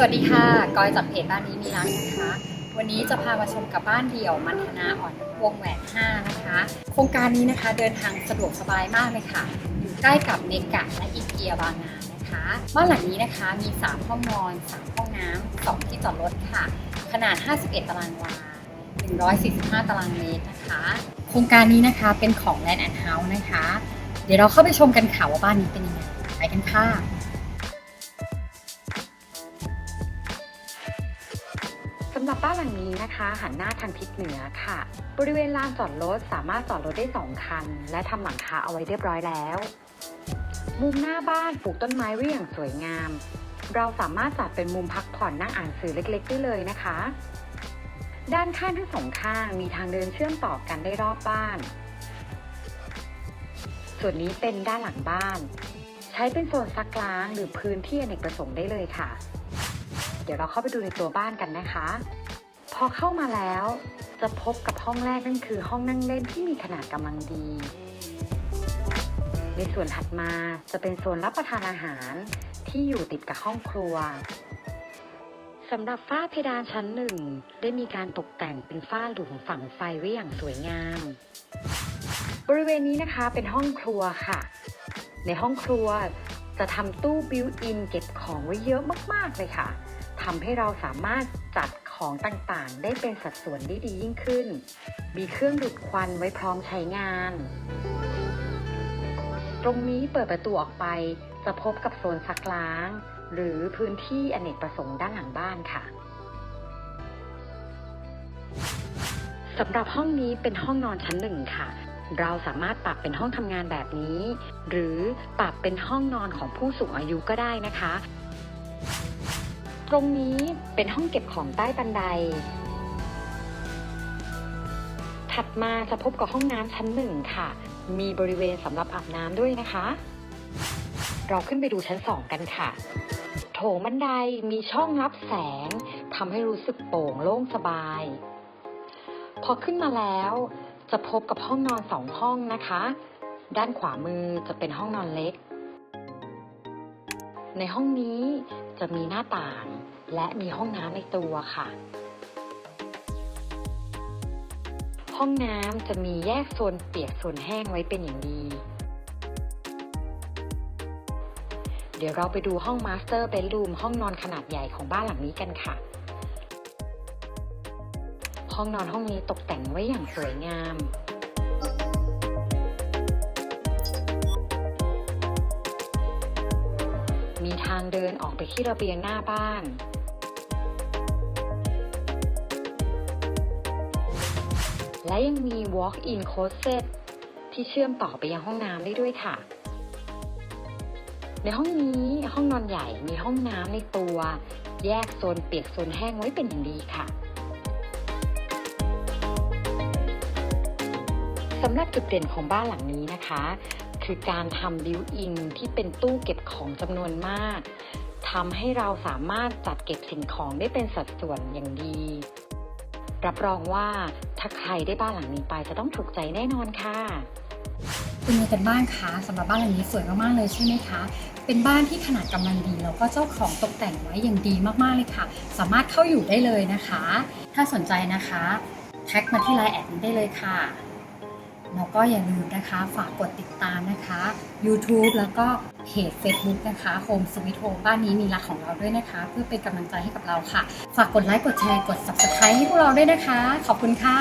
สวัสดีค่ะ กอยจากเพจบ้านนี้มีรักนะคะ วันนี้จะพามาชมกับบ้านเดี่ยวมันธนาอ่อนวงแหวน5นะคะ โครงการนี้นะคะเดินทางสะดวกสบายมากเลยค่ะ อยู่ใกล้กับเมกะและอีเกียบางนานะคะ บ้านหลังนี้นะคะมี 3 ห้องนอน 3 ห้องน้ำ 2 ที่จอดรถค่ะ ขนาด 51 ตารางวา 145 ตารางเมตรนะคะ โครงการนี้นะคะเป็นของ Land and House นะคะ เดี๋ยวเราเข้าไปชมกันค่ะว่าบ้านนี้เป็นยังไง ไปกันค่ะำหรับบ้านหลังนี้นะคะ หันหน้าทางทิศเหนือค่ะ บริเวณลานจอดรถสามารถจอดรถได้ 2 คัน และทำหลังคาเอาไว้เรียบร้อยแล้ว มุมหน้าบ้านปลูกต้นไม้ไว้อย่างสวยงาม เราสามารถจัดเป็นมุมพักผ่อนนั่งอ่านสื่อเล็กๆได้เลยนะคะ ด้านข้างทั้งสองข้างมีทางเดินเชื่อมต่อกันได้รอบบ้าน ส่วนนี้เป็นด้านหลังบ้าน ใช้เป็นโซนซักล้างหรือพื้นที่อเนกประสงค์ได้เลยค่ะ ดี๋ยวเราเข้าไปดูในตัวบ้านกันนะคะ พอเข้ามาแล้ว จะพบกับห้องแรกนั่นคือห้องนั่งเล่นที่มีขนาดกำลังดี ในส่วนถัดมาจะเป็นโซนรับประทานอาหารที่อยู่ติดกับห้องครัวสำหรับฝ้าเพดานชั้นหนึ่งได้มีการตกแต่งเป็นฝ้าหลุมฝังไฟไว้อย่างสวยงาม บริเวณนี้นะคะเป็นห้องครัวค่ะ ในห้องครัวจะทำตู้บิวอินเก็บของไว้เยอะมากๆเลยค่ะ ทำให้เราสามารถจัดของต่างๆ ได้เป็นสัดส่วนได้ดียิ่งขึ้น มีเครื่องดูดควันไว้พร้อมใช้งาน ตรงนี้เปิดประตูออกไปจะพบกับโซนซักล้าง หรือพื้นที่อเนกประสงค์ด้านหลังบ้านค่ะสำหรับห้องนี้เป็นห้องนอนชั้นหนึ่งค่ะ เราสามารถปรับเป็นห้องทำงานแบบนี้ หรือปรับเป็นห้องนอนของผู้สูงอายุก็ได้นะคะ ตรงนี้เป็นห้องเก็บของใต้บันได ถัดมาจะพบกับห้องน้ำชั้นหนึ่งค่ะ มีบริเวณสำหรับอาบน้ำด้วยนะคะ เราขึ้นไปดูชั้นสองกันค่ะ โถงบันไดมีช่องรับแสงทำให้รู้สึกโปร่งโล่งสบาย พอขึ้นมาแล้วจะพบกับห้องนอนสองห้องนะคะ ด้านขวามือจะเป็นห้องนอนเล็ก ในห้องนี้ จะมีหน้าต่าง และมีห้องน้ำในตัวค่ะ ห้องน้ำจะมีแยกโซนเปียกโซนแห้งไว้เป็นอย่างดี เดี๋ยวเราไปดูห้องมาสเตอร์เบดรูมห้องนอนขนาดใหญ่ของบ้านหลังนี้กันค่ะ ห้องนอนห้องนี้ตกแต่งไว้อย่างสวยงาม มีทางเดินออกไปที่ระเบียงหน้าบ้าน และยังมี walk-in closet ที่เชื่อมต่อไปยังห้องน้ำได้ด้วยค่ะ ในห้องนี้ห้องนอนใหญ่มีห้องน้ำในตัว แยกโซนเปียกโซนแห้งไว้เป็นอย่างดีค่ะสำหรับจุดเด่นของบ้านหลังนี้นะคะ คือการทำบิวอินที่เป็นตู้เก็บของจำนวนมากทำให้เราสามารถจัดเก็บสิ่งของได้เป็นสัดส่วนอย่างดี รับรองว่าถ้าใครได้บ้านหลังนี้ไปจะต้องถูกใจแน่นอนค่ะเป็นยังไงกันบ้างคะสำหรับบ้านหลังนี้สวยมากๆเลยใช่ไหมคะ เป็นบ้านที่ขนาดกำลังดีแล้วก็เจ้าของตกแต่งไว้อย่างดีมากๆเลยค่ะ สามารถเข้าอยู่ได้เลยนะคะ ถ้าสนใจนะคะ แท็กมาที่ไลน์แอดนี้ได้เลยค่ะ แล้วก็อย่าลืมนะคะฝากกดติดตามนะคะ YouTube แล้วก็เพจ Facebook นะคะ Home Sweet Home บ้านนี้มีรักของเราด้วยนะคะ เพื่อเป็นกำลังใจให้กับเราค่ะ ฝากกดไลค์กดแชร์กด Subscribe ให้พวกเราด้วยนะคะ ขอบคุณค่ะ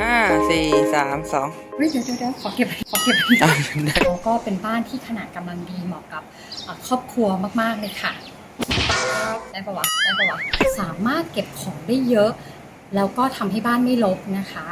ห้าสี่สามสอง เฮ้ยเดี๋ยวเดี๋ยวเดี๋ยวขอเก็บขอเก็บอะได้แล้วก็เป็นบ้านที่ขนาดกำลังดีเหมาะกับเอ่อครอบครัวมาก ๆ เลยค่ะ ได้ปะวะได้ปะวะสามารถเก็บของได้เยอะ แล้วก็ทำให้บ้านไม่รกนะคะ